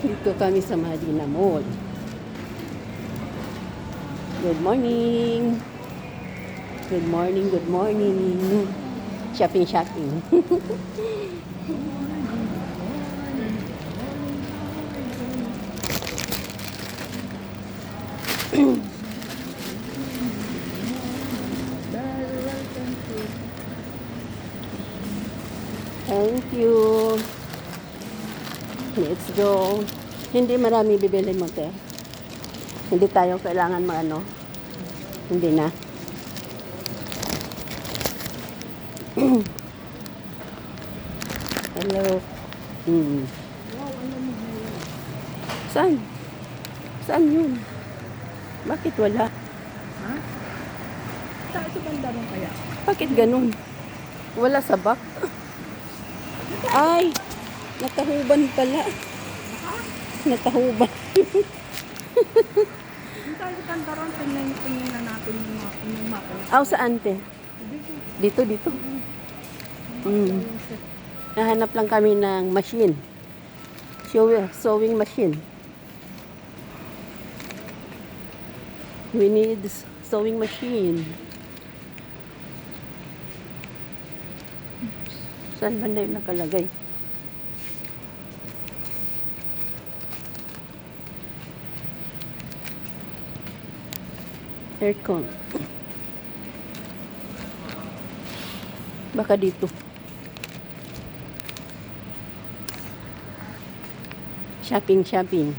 Dito kami sa Marina Mall. Good morning. Good morning, good morning. Shopping, shopping. Thank you. Let's go. Hindi marami bibili mo, te. Hindi tayo kailangan maano. Hindi na. Hello. Mm. Saan? Saan yun? Bakit wala? Ha? Saan sa banda ron kaya? Bakit ganun? Wala sa back? Ay! Natahuban pala. Natahuban. Yung tayo sa banda ron, tingnan, tingnan na natin yung mga yung makina. Aw, saan te? Dito, dito. Mm. Nahanap lang kami ng machine. Sew- Sewing machine. We need sewing machine. Saan ba na yun nakalagay? Aircon. Baka dito. Shopping, shopping.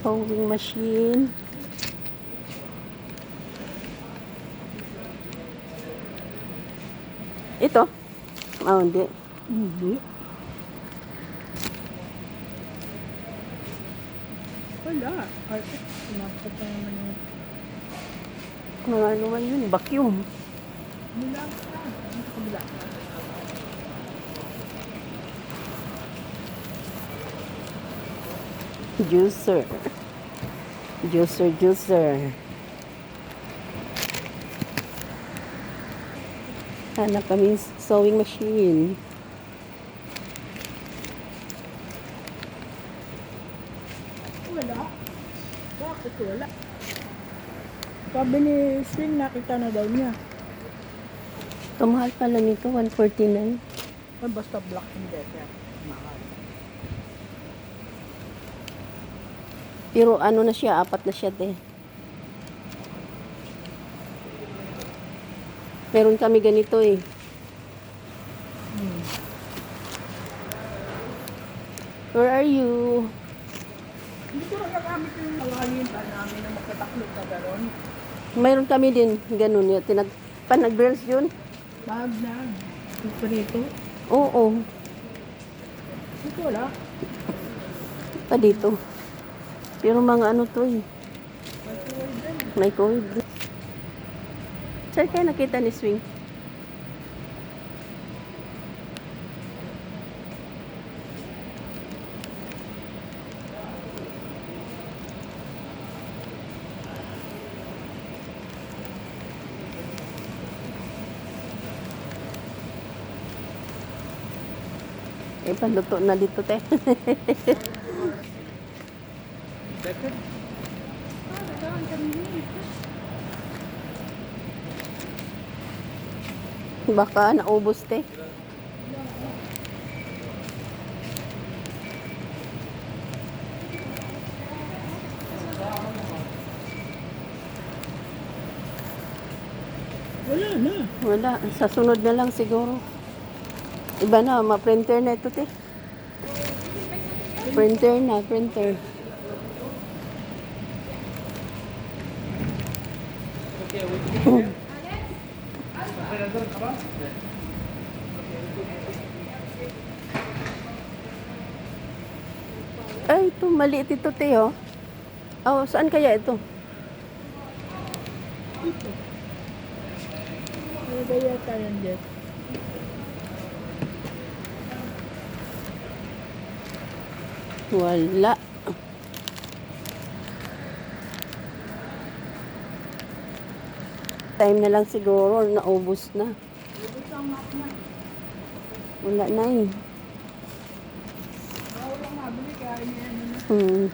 Sewing machine. Ito? Oh, hindi. Hindi. Wala. Ay, sumakot na naman yung Mga ano man yun, vacuum. nila. Ah, ang kabila. Juicer. Juicer, juicer. Hanap kami sewing machine. Wala. Bakit wala? Sabi ni Swing, nakita na daw niya. Tumahal pala nito, 149. Ay, basta black and decker. Mahal. Pero ano na siya, apat na siya, te. Meron kami ganito eh. Hmm. Where are you? Hindi ko rin nagamit yung lawayin pa namin na magkataklog na gano'n. Mayroon kami din ganun yun. Tinag panag-girls yun? Bag na. Prito. Oo. Ito wala. Pa dito. Pero mga ano to eh. Microwave. Saan kayo nakita ni Swing? Eh, panluto na dito, te. Yun. Baka naubos, te. Wala na. Wala. Sa sunod na lang siguro. Iba na, ma-printer na ito, te. Printer na, printer. Ay, ito, maliit ito, te, oh. Oh, saan kaya ito? Ano ba yata yan, Jeff? Wala. Time na lang siguro, naubos na. Wala na eh. Hmm.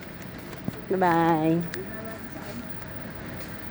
Bye-bye.